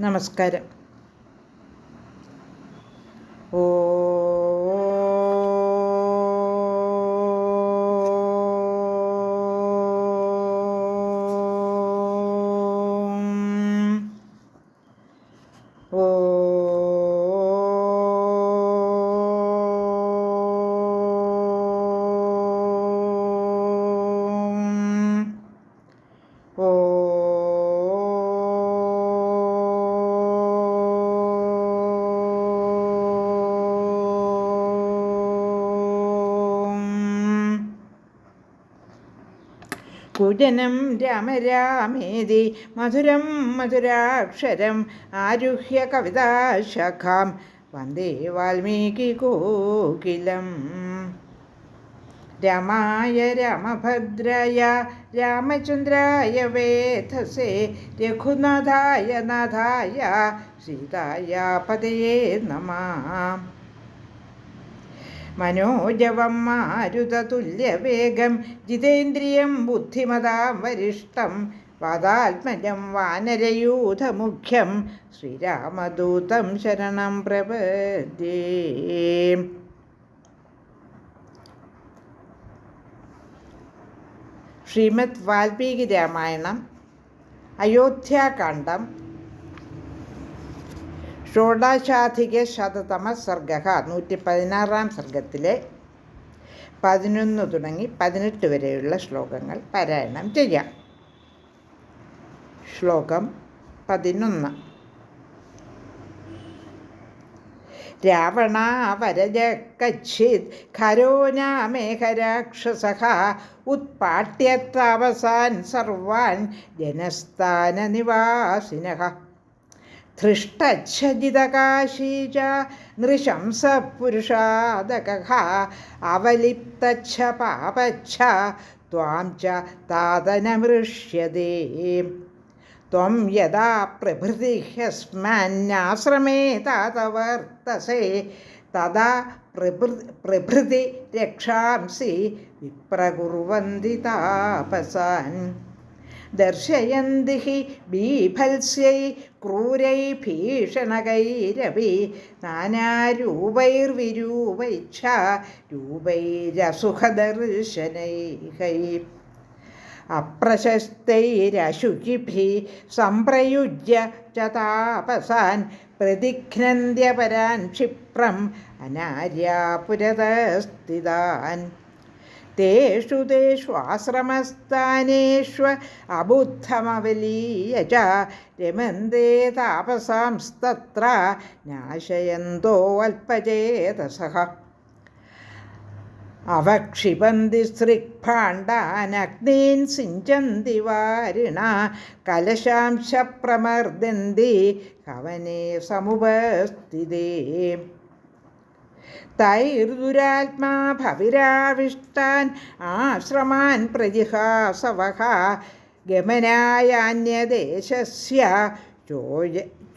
നമസ്കാരം. കുജനം രാമരാമേതി മധുരം മധുരാക്ഷരം ആരുഹ്യ കവിതാശാഖാം വന്ദേ വാൽമീകി കോകിലം രാമായ രാമഭദ്രായ രാമചന്ദ്രായ വേധസേ രഘുനാഥായ നാഥായ സീതായ പതയേ നമഃ മനോജവം മാരുതതുല്യവേഗം ജിതേന്ദ്രിയം ബുദ്ധിമതാം വരിഷ്ടം പദാത്മജം വാനരയൂഥമുഖ്യം ശ്രീരാമദൂതം ശരണം പ്രപദ്യേ. ശ്രീമദ് വാൽമീകി രാമായണം അയോധ്യാകാന്ഡം ഷോഡാശാധിക ശതതമ സർഗ നൂറ്റി പതിനാറാം സർഗത്തിലെ പതിനൊന്ന് തുടങ്ങി പതിനെട്ട് വരെയുള്ള ശ്ലോകങ്ങൾ പാരായണം ചെയ്യാം. ശ്ലോകം പതിനൊന്ന്. രാവണാവരജ കച്ചിത് ഖരോനാമേഹരാക്ഷസ ഉത്പാട്യത്താവസാൻ സർവാൻ ജനസ്ഥാനനിവാസിന ധൃഷ്ടച്ഛജിതകാശീച നൃശംസപുരുഷാദകഃ അവലിപ്തച്ഛ പാപച്ഛ ത്വാം ച താതനമൃഷ്യതേ. ത്വം യഥാ പ്രഭൃതി ഹ്യസ്മാന്നാശ്രമേ താതവർത്തസേ തഥാ പ്രഭൃ പ്രഭൃതി രക്ഷാംസി വിപ്രകുർവന്തി താപസാൻ. ദർശയന്തി ഹി ബീഭത്സ്യൈ ക്രൂരൈ ഭീഷണകൈരവി. നാനാരൂപൈർവിരൂപൈച്ഛ രൂപൈരസുഖദർശനൈഹൈ. അപ്രശസ്തൈരശുചിഭി സംപ്രയുജ്യ ച താപസാൻ പ്രതിഘ്നന്ത്യപരാൻ ക്ഷിപ്രം അനാര്യാപുരതസ്ഥിതാൻ. തേഷു തേഷു ആശ്രമസ്ഥാനേഷ്വ അബുദ്ധമവലീയ രമന്തേ താപസാംസ്തത്ര നാശയന്തോ അല്പചേതസഃ. അവക്ഷിപന്തി സൃക്ഭാണ്ഡാനഗ്നീൻ സിഞ്ചന്തി വാരിണ. കലശാംശ പ്രമർദന്തി കവനെ സമുപസ്ഥിതേ. തൈർദുരാത്മാ ഭവിരാവിഷ്ടാൻ ആശ്രമാൻ പ്രതിഹാസവ ഗമനായാന്യദേശസ്യ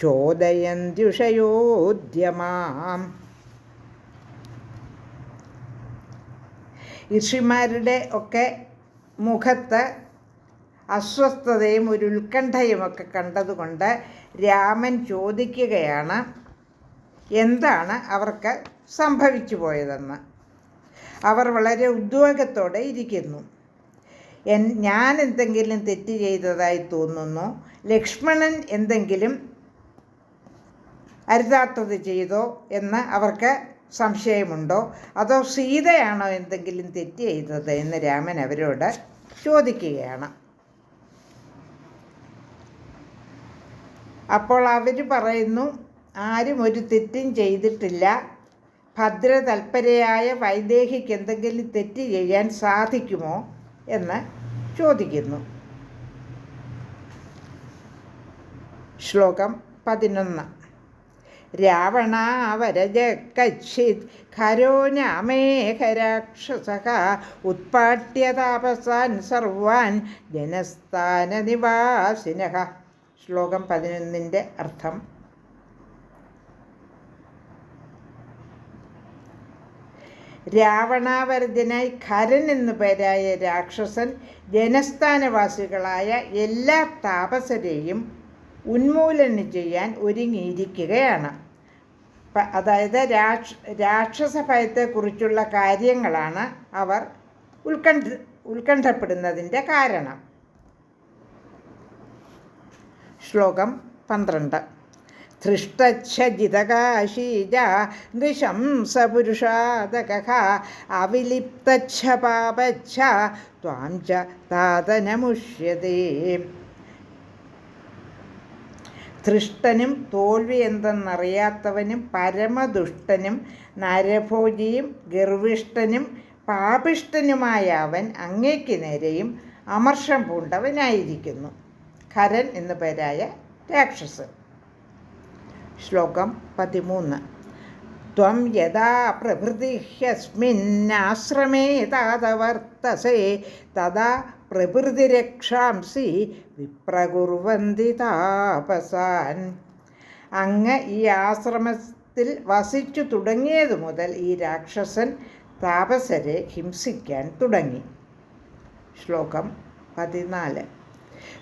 ചോദയന്ത്യുഷയോദ്യമാം. ഋഷിമാരുടെ ഒക്കെ മുഖത്ത് അസ്വസ്ഥതയും ഒരു ഉത്കണ്ഠയുമൊക്കെ കണ്ടതുകൊണ്ട് രാമൻ ചോദിക്കുകയാണ് എന്താണ് അവർക്ക് സംഭവിച്ചു പോയതെന്ന്. അവർ വളരെ ഉദ്വേഗത്തോടെ ഇരിക്കുന്നു. എൻ ഞാൻ എന്തെങ്കിലും തെറ്റ് ചെയ്തതായി തോന്നുന്നു. ലക്ഷ്മണൻ എന്തെങ്കിലും അരുതാത്തത് ചെയ്തോ എന്ന് അവർക്ക് സംശയമുണ്ടോ? അതോ സീതയാണോ എന്തെങ്കിലും തെറ്റ് ചെയ്തത് എന്ന് രാമൻ അവരോട് ചോദിക്കുകയാണ്. അപ്പോൾ അവർ പറയുന്നു ആരും ഒരു തെറ്റും ചെയ്തിട്ടില്ല. ഭദ്രതൽപരയായ വൈദേഹിക്ക് എന്തെങ്കിലും തെറ്റ് ചെയ്യാൻ സാധിക്കുമോ എന്ന് ചോദിക്കുന്നു. ശ്ലോകം പതിനൊന്ന്. രാവണാവരജ കച്ചിത് ഖരോനാമേഹരാക്ഷസ ഉത്പാട്യ താപസാൻ സർവാൻ ജനസ്ഥാനനിവാസിന ശ്ലോകം പതിനൊന്നിന്റെ അർത്ഥം രാവണാവരതനായി ഖരൻ എന്നു പേരായ രാക്ഷസൻ ജനസ്ഥാനവാസികളായ എല്ലാ താപസരെയും ഉന്മൂലനം ചെയ്യാൻ ഒരുങ്ങിയിരിക്കുകയാണ്. അതായത് രാക്ഷ രാക്ഷസ ഭയത്തെക്കുറിച്ചുള്ള കാര്യങ്ങളാണ് അവർ ഉത്കണ്ഠ ഉത്കണ്ഠപ്പെടുന്നതിന്റെ കാരണം. ശ്ലോകം പന്ത്രണ്ട്. ധൃഷ്ടച്ഛജിതകാശീജ നൃശംസപുരുഷാദകഃ അവിലിപ്തച്ഛ പാപച്ഛ ത്വാം ച താതനമുഷ്യതേ. ധൃഷ്ടനും തോൽവി എന്തെന്നറിയാത്തവനും പരമദുഷ്ടനും നരഭോജിയും ഗർവിഷ്ടനും പാപിഷ്ടനുമായ അവൻ അങ്ങേക്ക് നേരെയും അമർഷം പൂണ്ടവനായിരിക്കുന്നു. ഖരൻ എന്നു പേരായ രാക്ഷസൻ. ശ്ലോകം പതിമൂന്ന്. ത്വം യഥാ പ്രഭൃതി ഹ്യസ്മിന്നാശ്രമേ താതവർത്തസേ. തഥാ പ്രഭൃതിരക്ഷാംസി വിപ്രകുർവന്തി താപസാൻ. അങ്ങ് ഈ ആശ്രമത്തിൽ വസിച്ചു തുടങ്ങിയതു മുതൽ ഈ രാക്ഷസൻ താപസരെ ഹിംസിക്കാൻ തുടങ്ങി. ശ്ലോകം പതിനാല്.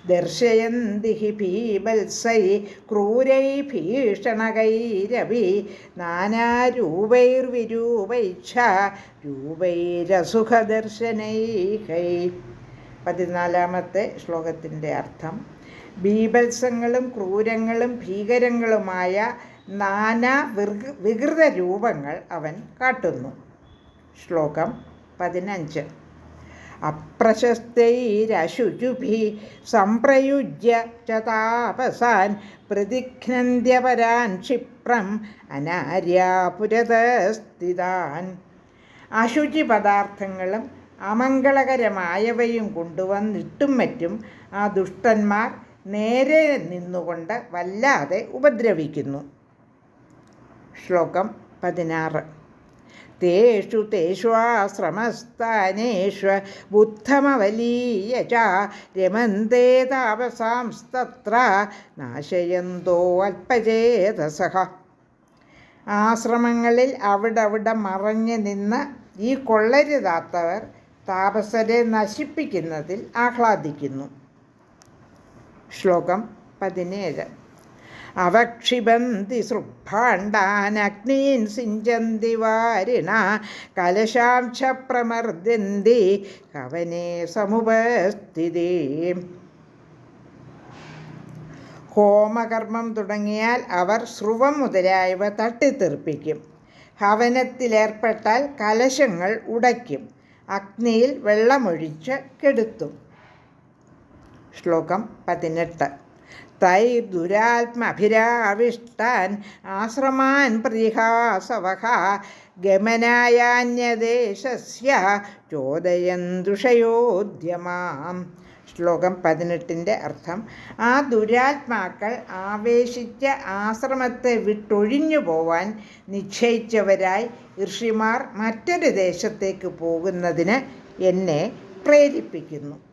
ദർശയന്തി ഹി ക്രൂരൈ ഭീഷണകൈരവി നാനാരൂപൈർവിരൂപൈച്ഛ രൂപൈരസുഖദർശനൈകൈ പതിനാലാമത്തെ ശ്ലോകത്തിന്റെ അർത്ഥം ബീഭത്സങ്ങളും ക്രൂരങ്ങളും ഭീകരങ്ങളുമായ നാനാ വികൃ വികൃത രൂപങ്ങൾ അവൻ കാട്ടുന്നു. ശ്ലോകം പതിനഞ്ച്. അപ്രശസ്തൈരശുചുഭി സംപ്രയുജ്യ ച താപസാൻ പ്രതിഘ്നന്ത്യപരാൻ ക്ഷിപ്രം അനാര്യാപുരതസ്ഥിതാൻ. അശുചി പദാർത്ഥങ്ങളും അമംഗളകരമായവയും കൊണ്ടുവന്നിട്ടും മറ്റും ആ ദുഷ്ടന്മാർ നേരെ നിന്നുകൊണ്ട് വല്ലാതെ ഉപദ്രവിക്കുന്നു. ശ്ലോകം പതിനാറ്. തേഷു തേഷ്വാശ്രമസ്ഥാനേഷു ബുദ്ധമവലീയ ച രമന്തേ താപസാംസ്തത്ര നാശയന്തോ അല്പചേതസഹ ആശ്രമങ്ങളിൽ അവിടവിടെ മറഞ്ഞു നിന്ന് ഈ കൊള്ളരുതാത്തവർ താപസരെ നശിപ്പിക്കുന്നതിൽ ആഹ്ലാദിക്കുന്നു. ശ്ലോകം പതിനേഴ്. അവക്ഷിബന്തി സൃഭാണ്ഡാനഗ്നീൻ സിഞ്ചന്തി വാരിണ കലശാംശ പ്രമർദ്ദന്തി കവനെ സമുപസ്ഥിതി. ഹോമകർമ്മം തുടങ്ങിയാൽ അവർ സ്രുവം മുതലായവ തട്ടിത്തെറിപ്പിക്കും. ഹവനത്തിലേർപ്പെട്ടാൽ കലശങ്ങൾ ഉടയ്ക്കും. അഗ്നിയിൽ വെള്ളമൊഴിച്ച് കെടുത്തും. ശ്ലോകം പതിനെട്ട്. തൈ ദുരാത്മഭിരാവിഷ്ടാൻ ആശ്രമാൻ പ്രതിഹാസവഹ ഗമനായാന്യദേശസ്യ ചോദയന്തുഷയോദ്യമാം. ശ്ലോകം പതിനെട്ടിന്റെ അർത്ഥം ആ ദുരാത്മാക്കൾ ആവേശിച്ച ആശ്രമത്തെ വിട്ടൊഴിഞ്ഞു പോവാൻ നിശ്ചയിച്ചവരായി ഋഷിമാർ മറ്റൊരു ദേശത്തേക്ക് പോകുന്നതിന് എന്നെ പ്രേരിപ്പിക്കുന്നു.